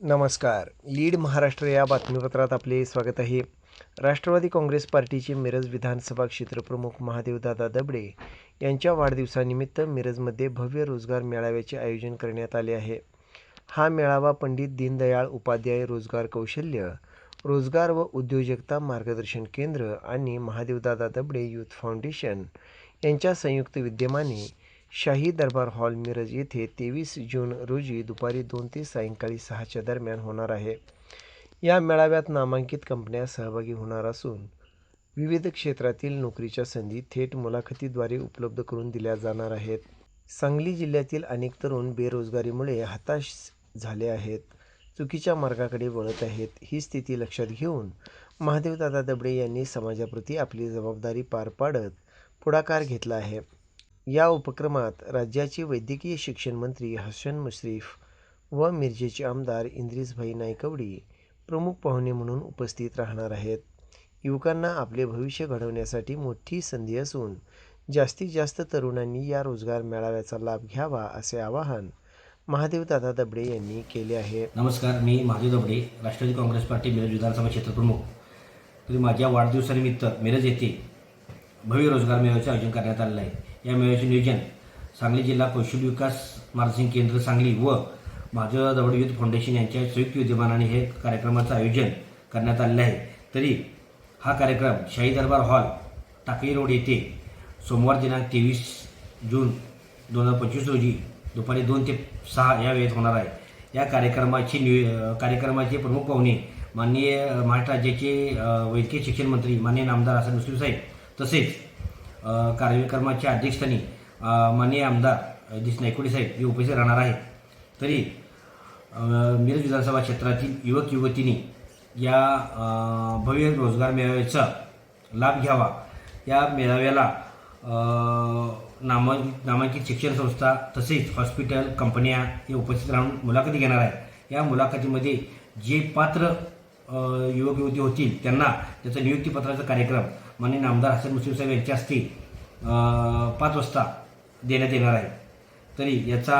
नमस्कार. लीड महाराष्ट्र या बातमीपत्रात आपले स्वागत आहे. राष्ट्रवादी काँग्रेस पार्टीचे मिरज विधानसभा क्षेत्रप्रमुख महादेवदादा दबडे यांच्या वाढदिवसानिमित्त मिरजमध्ये भव्य रोजगार मेळाव्याचे आयोजन करण्यात आले आहे. हा मेळावा पंडित दीनदयाळ उपाध्याय रोजगार कौशल्य रोजगार व उद्योजकता मार्गदर्शन केंद्र आणि महादेवदादा दबडे यूथ फाउंडेशन यांच्या संयुक्त विद्यमाने शाही दरबार हॉल मिरज येथे तेवीस जून रोजी दुपारी दोन ते सायंकाळी सहाच्या दरम्यान होणार आहे. या मेळाव्यात नामांकित कंपन्या सहभागी होणार असून विविध क्षेत्रातील नोकरीच्या संधी थेट मुलाखतीद्वारे उपलब्ध करून दिल्या जाणार आहेत. सांगली जिल्ह्यातील अनेक तरुण बेरोजगारीमुळे हताश झाले आहेत. चुकीच्या मार्गाकडे वळत आहेत. ही स्थिती लक्षात घेऊन महादेवदादा दबडे यांनी समाजाप्रती आपली जबाबदारी पार पाडत पुढाकार घेतला आहे. या उपक्रमात राज्याचे वैद्यकीय शिक्षण मंत्री हसन मुश्रीफ व मिरजेचे आमदार इंद्रिसभाई नायकवडी प्रमुख पाहुणे म्हणून उपस्थित राहणार आहेत. युवकांना आपले भविष्य घडवण्यासाठी मोठी संधी असून जास्तीत जास्त तरुणांनी या रोजगार मेळाव्याचा लाभ घ्यावा असे आवाहन महादेवदादा दबडे यांनी केले आहे. नमस्कार मी महादेव दबडे राष्ट्रवादी काँग्रेस पार्टी मिरज विधानसभा क्षेत्रप्रमुख तरी माझ्या वाढदिवसानिमित्त मिरज येथे भव्य रोजगार मेळाव्याचे आयोजन करण्यात आलेलं आहे. या मेळाव्याचे नियोजन सांगली जिल्हा कौशल्य विकास मार्गदर्शन केंद्र सांगली व माझं दवड युथ फाउंडेशन यांच्या संयुक्त विद्यमानाने हे कार्यक्रमाचं आयोजन करण्यात आलेलं आहे. तरी हा कार्यक्रम शाही दरबार हॉल टाकळी रोड येथे सोमवार दिनांक तेवीस जून दोन हजार पंचवीस रोजी दुपारी दोन ते सहा या वेळेत होणार आहे. या कार्यक्रमाचे नियो कार्यक्रमाचे प्रमुख पाहुणे माननीय महाराष्ट्र राज्याचे वैद्यकीय शिक्षण मंत्री माननीय नामदार हसन मुस्लिम साहेब तसेच कार्यक्रमाच्या अध्यक्षस्थानी माननीय आमदार जी नायकोडे साहेब हे उपस्थित राहणार आहेत. तरी मिरज विधानसभा क्षेत्रातील युवक युवतींनी या भव्य रोजगार मेळाव्याचा लाभ घ्यावा. या मेळाव्याला नाम नामांकित शिक्षण संस्था तसेच हॉस्पिटल कंपन्या हे उपस्थित राहून मुलाखती घेणार आहेत. या मुलाखतीमध्ये जे पात्र युवक युवती होतील त्यांना त्याचा नियुक्तीपत्राचा कार्यक्रम माननीय आमदार हसन मुस्लिम साहेब यांच्या हस्ते पाच वाजता देण्यात येणार आहे. तरी याचा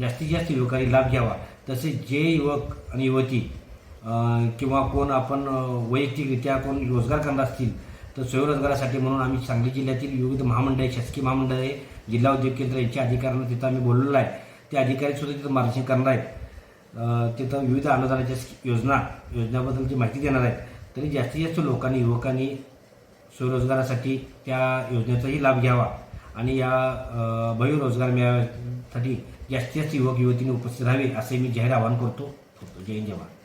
जास्तीत जास्त युवकांनी लाभ घ्यावा. तसेच जे युवक आणि युवती किंवा कोण आपण वैयक्तिकरित्या कोण रोजगार करणार असतील तर स्वयंरोजगारासाठी म्हणून आम्ही सांगली जिल्ह्यातील विविध महामंडळे शासकीय महामंडळे जिल्हा उद्योग केंद्र यांच्या अधिकाऱ्यांना तिथं आम्ही बोललेलो आहे. ते अधिकारी सुद्धा तिथं मार्गदर्शन करणार आहेत. तिथं विविध अनुदानाच्या योजना योजनाबद्दलची माहिती देणार आहेत तरी जास्तीत जास्त लोकांनी युवकांनी स्वरोजगारासाठी त्या योजनेचाही लाभ घ्यावा. आणि या अ, रोजगार मिळाव्यासाठी जास्तीत जास्त युवक युवतींनी उपस्थित राहावे असे मी जाहीर आवाहन करतो. जय जवान